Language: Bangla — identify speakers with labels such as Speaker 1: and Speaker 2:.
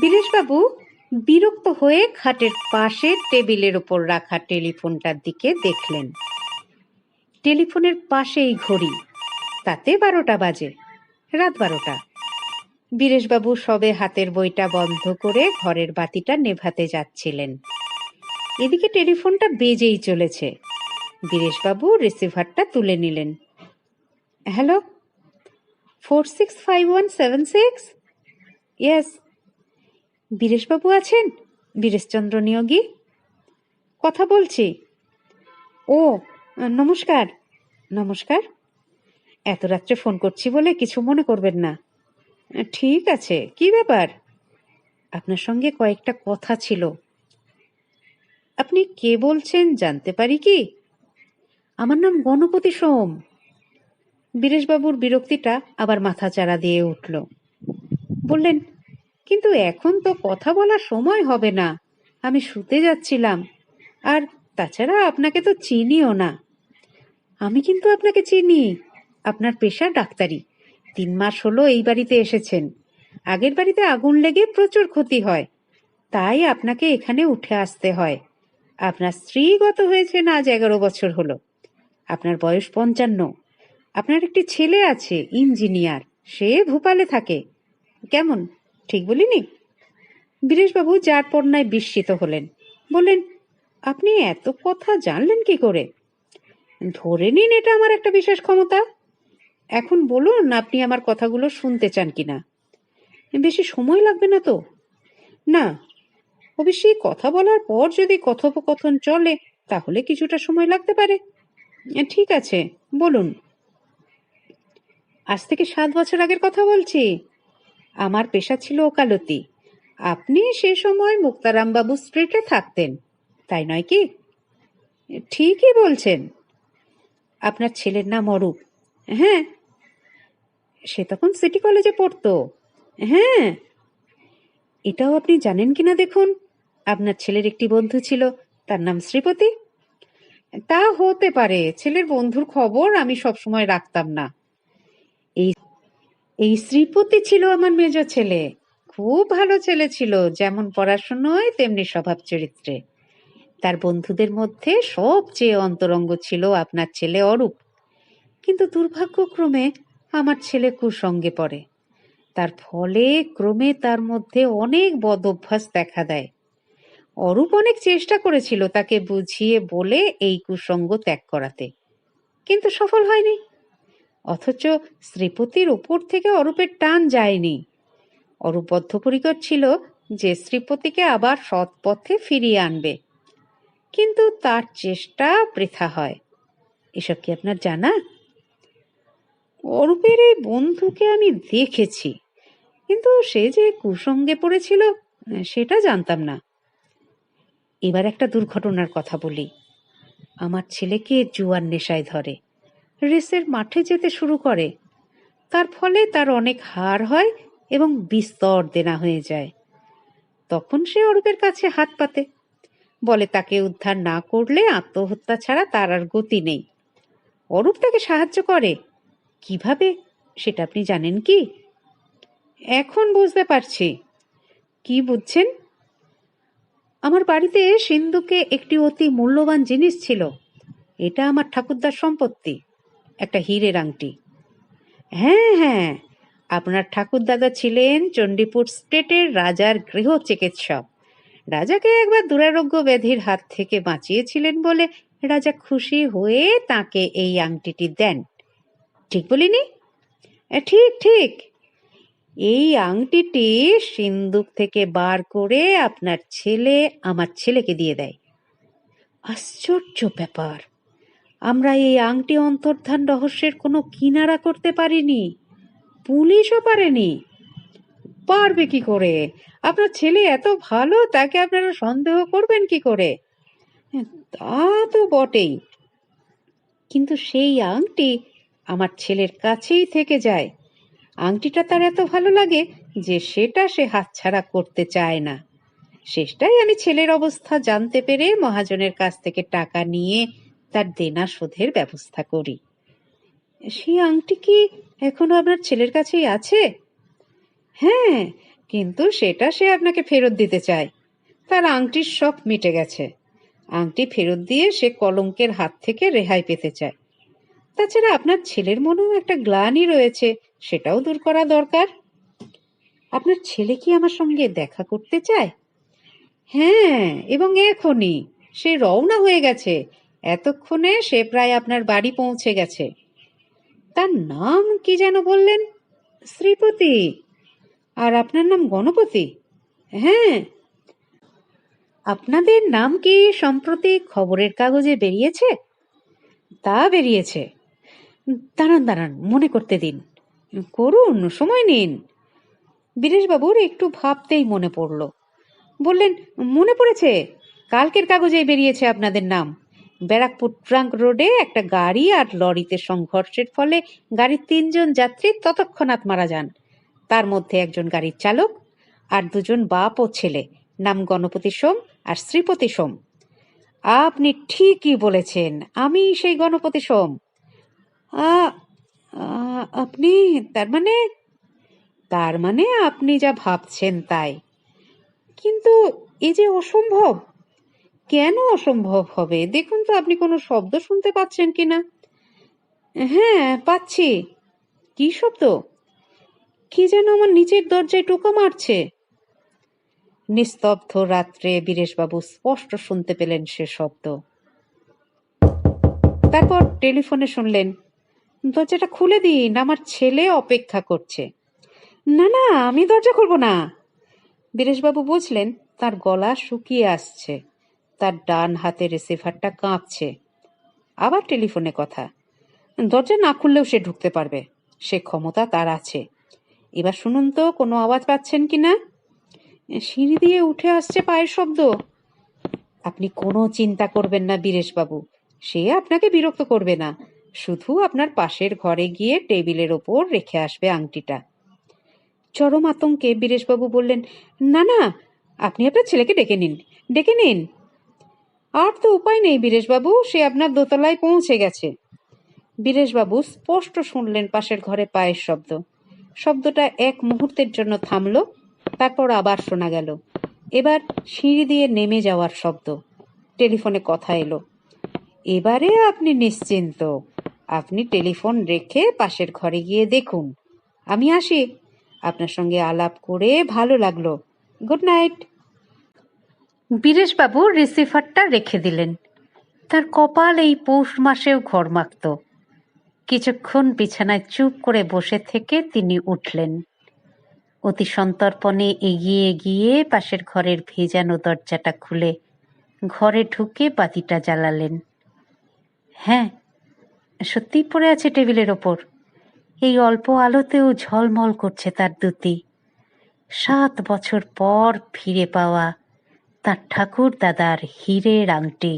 Speaker 1: বীরেশবাবু বিরক্ত হয়ে খাটের পাশে টেবিলের ওপর রাখা টেলিফোনটার দিকে দেখলেন। টেলিফোনের পাশেই ঘড়ি, তাতে বারোটা বাজে, রাত বারোটা। বীরেশবাবু সবে হাতের বইটা বন্ধ করে ঘরের বাতিটা নেভাতে যাচ্ছিলেন। এদিকে টেলিফোনটা বেজেই চলেছে। বীরেশবাবু রিসিভারটা তুলে নিলেন। Hello, four six five one seven six? Yes বীরেশবাবু আছেন? বীরেশচন্দ্র নিয়োগী। কথা বলছি। ও, নমস্কার। নমস্কার। এত রাত্রে ফোন করছি বলে কিছু মনে করবেন না। ঠিক আছে, কি ব্যাপার? আপনার সঙ্গে কয়েকটা কথা ছিল। আপনি কে বলছেন জানতে পারি কি? আমার নাম গণপতি সোম। বীরেশবাবুর বিরক্তিটা আবার মাথা চাড়া দিয়ে উঠল। বললেন কিন্তু এখন তো কথা বলার সময় হবে না। আমি শুতে যাচ্ছিলাম। আর তাছাড়া আপনাকে তো চিনিও না। আমি কিন্তু আপনাকে চিনি। আপনার পেশা ডাক্তারি। তিন মাস হলো এই বাড়িতে এসেছেন। আগের বাড়িতে আগুন লেগে প্রচুর ক্ষতি হয়। তাই আপনাকে এখানে উঠে আসতে হয়। আপনার স্ত্রী গত হয়েছে না আজ এগারো বছর হলো। আপনার বয়স পঞ্চান্ন। আপনার একটি ছেলে আছে, ইঞ্জিনিয়ার। সে ভোপালে থাকে। কেমন? ঠিক বলিনি? বীরেশবাবু যার পণ্যায় বিস্মিত হলেন। বললেন, আপনি এত কথা জানলেন কি করে? ধরে নিন এটা আমার একটা বিশেষ ক্ষমতা। এখন বলুন, আপনি আমার কথাগুলো শুনতে চান কিনা বেশি সময় লাগবে না তো? না, অবশ্যই কথা বলার পর যদি কথোপকথন চলে, তাহলে কিছুটা সময় লাগতে পারে। ঠিক আছে, বলুন। আজ থেকে সাত বছর আগের কথা বলছি। আমার পেশা ছিল ওকালতি। আপনি সে সময় মুক্তারামবাবু স্ট্রিটে থাকতেন, তাই নয় কি? ঠিকই বলছেন। আপনার ছেলের নাম অরূপ। হ্যাঁ সে তখন সিটি কলেজে পড়তো। হ্যাঁ এটাও আপনি জানেন কিনা দেখুন? আপনার ছেলের একটি বন্ধু ছিল, তার নাম শ্রীপতি। তা হতে পারে, ছেলের বন্ধুর খবর আমি সবসময় রাখতাম না। এই এই শ্রীপতি ছিল আমার মেজ ছেলে। খুব ভালো ছেলে ছিল, যেমন পড়াশুনোয়, তেমনি স্বভাব চরিত্রে। তার বন্ধুদের মধ্যে সবচেয়ে অন্তরঙ্গ ছিল আপনার ছেলে অরূপ। কিন্তু দুর্ভাগ্যক্রমে আমার ছেলে কুসঙ্গে পড়ে। তার ফলে ক্রমে তার মধ্যে অনেক বদ অভ্যাস দেখা দেয়। অরূপ অনেক চেষ্টা করেছিল তাকে বুঝিয়ে বলে এই কুসঙ্গ ত্যাগ করাতে। কিন্তু সফল হয়নি। অথচ শ্রীপতির ওপর থেকে অরূপের টান যায়নি। অরূপ বদ্ধপরিকর ছিল যে শ্রীপতিকে আবার সৎ পথে ফিরিয়ে আনবে। কিন্তু তার চেষ্টা বৃথা হয়। এসব কি আপনার জানা? অরূপের এই বন্ধুকে আমি দেখেছি, কিন্তু সে যে কুসঙ্গে পড়েছিল, সেটা জানতাম না। এবার একটা দুর্ঘটনার কথা বলি। আমার ছেলেকে জুয়ার নেশায় ধরে। রেসের মাঠে যেতে শুরু করে। তার ফলে তার অনেক হার হয় এবং বিস্তর দেনা হয়ে যায়। তখন সে অরূপের কাছে হাত পাতে। বলে, তাকে উদ্ধার না করলে আত্মহত্যা ছাড়া তার আর গতি নেই। অরূপ তাকে সাহায্য করে। কীভাবে, সেটা আপনি জানেন কি? এখন বুঝতে পারছি। কি বুঝছেন? আমার বাড়িতে সিন্ধুকে একটি অতি মূল্যবান জিনিস ছিল। এটা আমার ঠাকুরদার সম্পত্তি। একটা হীরের আংটি। হ্যাঁ হ্যাঁ। আপনার ঠাকুরদাদা ছিলেন চণ্ডীপুর স্টেটের রাজার গৃহ চিকিৎসক। রাজাকে একবার দুরারোগ্য ব্যাধির হাত থেকে বাঁচিয়েছিলেন বলে রাজা খুশি হয়ে তাকে এই আংটিটি দেন। ঠিক বলিনি? ঠিক ঠিক। এই আংটিটি সিন্দুক থেকে বার করে আপনার ছেলে আমার ছেলেকে দিয়ে দেয়। আশ্চর্য ব্যাপার। আমরা এই আংটি অন্তর্ধান রহস্যের কোনো কিনারা করতে পারিনি। পুলিশও পারেনি। পারবে কি করে? আপনার ছেলে এত ভালো, তাকে আপনারা সন্দেহ করবেন কি করে? তা তো বটেই। কিন্তু সেই আংটি আমার ছেলের কাছেই থেকে যায়। আংটিটা তার এত ভালো লাগে যে সেটা সে হাতছাড়া করতে চায় না। শেষটাই আমি ছেলের অবস্থা জানতে পেরে মহাজনের কাছ থেকে টাকা নিয়ে তার দেনা শোধের ব্যবস্থা করি। সেই আংটি কি এখনও আপনার ছেলের কাছেই আছে? হ্যাঁ কিন্তু সেটা সে আপনাকে ফেরত দিতে চায়। তার আংটির শখ মিটে গেছে। আংটি ফেরত দিয়ে সে কলঙ্কের হাত থেকে রেহাই পেতে চায়। তাছাড়া আপনার ছেলের মনেও একটা গ্লানি রয়েছে, সেটাও দূর করা দরকার। আপনার ছেলে কি আমার সঙ্গে দেখা করতে চায়? হ্যাঁ এবং এখনই। সে রওনা হয়ে গেছে। এতক্ষণে সে প্রায় আপনার বাড়ি পৌঁছে গেছে। তার নাম কি যেন বললেন? শ্রীপতি। আর আপনার নাম গণপতি? হ্যাঁ। আপনাদের নাম কি সম্প্রতি খবরের কাগজে বেরিয়েছে? তা বেরিয়েছে। দাঁড়ান দাঁড়ান, মনে করতে দিন। করুন, সময় নিন। বীরেশবাবুর একটু ভাবতেই মনে পড়ল। বললেন, মনে পড়েছে? কালকের কাগজে বেরিয়েছে আপনাদের নাম। ব্যারাকপুর ট্রাঙ্ক রোডে একটা গাড়ি আর লরিতে সংঘর্ষের ফলে গাড়ির তিনজন যাত্রী ততক্ষণাৎ মারা যান। তার মধ্যে একজন গাড়ির চালক আর দুজন বাপ ও ছেলে। নাম গণপতি সোম আর শ্রীপতি সোম। আপনি ঠিকই বলেছেন, আমি সেই গণপতি সোম। আপনি তার মানে তার মানে আপনি যা ভাবছেন তাই। কিন্তু এ যে অসম্ভব! কেন অসম্ভব হবে? দেখুন তো, আপনি কোনো শব্দ শুনতে পাচ্ছেন কিনা হ্যাঁ পাচ্ছি। কি শব্দ? কি যেন আমার নিচের দরজায় টোকা মারছে। নিস্তব্ধ রাত্রে বীরেশবাবু স্পষ্ট শুনতে পেলেন সে শব্দ। তারপর টেলিফোনে শুনলেন, দরজাটা খুলে দিন, আমার ছেলে অপেক্ষা করছে। না না, আমি দরজা খুলবো না। বীরেশবাবু বুঝলেন, তার গলা শুকিয়ে আসছে। তার ডান হাতে রিসিভারটা কাঁপছে। আবার টেলিফোনে কথা। দরজা না খুললেও সে ঢুকতে পারবে। সে ক্ষমতা তার আছে। এবার শুনুন তো, কোনো আওয়াজ পাচ্ছেন কি না? সিঁড়ি দিয়ে উঠে আসছে পায়ের শব্দ। আপনি কোনো চিন্তা করবেন না, বীরেশবাবু। সে আপনাকে বিরক্ত করবে না। শুধু আপনার পাশের ঘরে গিয়ে টেবিলের ওপর রেখে আসবে আংটিটা। চরম আতঙ্কে বীরেশবাবু বললেন, না না, আপনি আপনার ছেলেকে ডেকে নিন। ডেকে নিন। আর তো উপায় নেই বীরেশবাবু, সে আপনার দোতলায় পৌঁছে গেছে। বীরেশবাবু স্পষ্ট শুনলেন পাশের ঘরে পায়ের শব্দ। শব্দটা এক মুহূর্তের জন্য থামলো, তারপর আবার শোনা গেল। এবার সিঁড়ি দিয়ে নেমে যাওয়ার শব্দ। টেলিফোনে কথা এলো। এবারে আপনি নিশ্চিন্ত। আপনি টেলিফোন রেখে পাশের ঘরে গিয়ে দেখুন। আমি আসি। আপনার সঙ্গে আলাপ করে ভালো লাগল। Good night. বীরেশবাবু রিসিভারটা রেখে দিলেন। তার কপাল এই পৌষ মাসেও ঘর মাখত কিছুক্ষণ বিছানায় চুপ করে বসে থেকে তিনি উঠলেন। অতি সন্তর্পণে এগিয়ে গিয়ে পাশের ঘরের ভেজানো দরজাটা খুলে ঘরে ঢুকে বাতিটা জ্বালালেন। হ্যাঁ সত্যিই পড়ে আছে টেবিলের ওপর। এই অল্প আলোতেও ঝলমল করছে তার দুটি সাত বছর পর ফিরে পাওয়া তার ঠাকুর দাদার হীরের আংটি।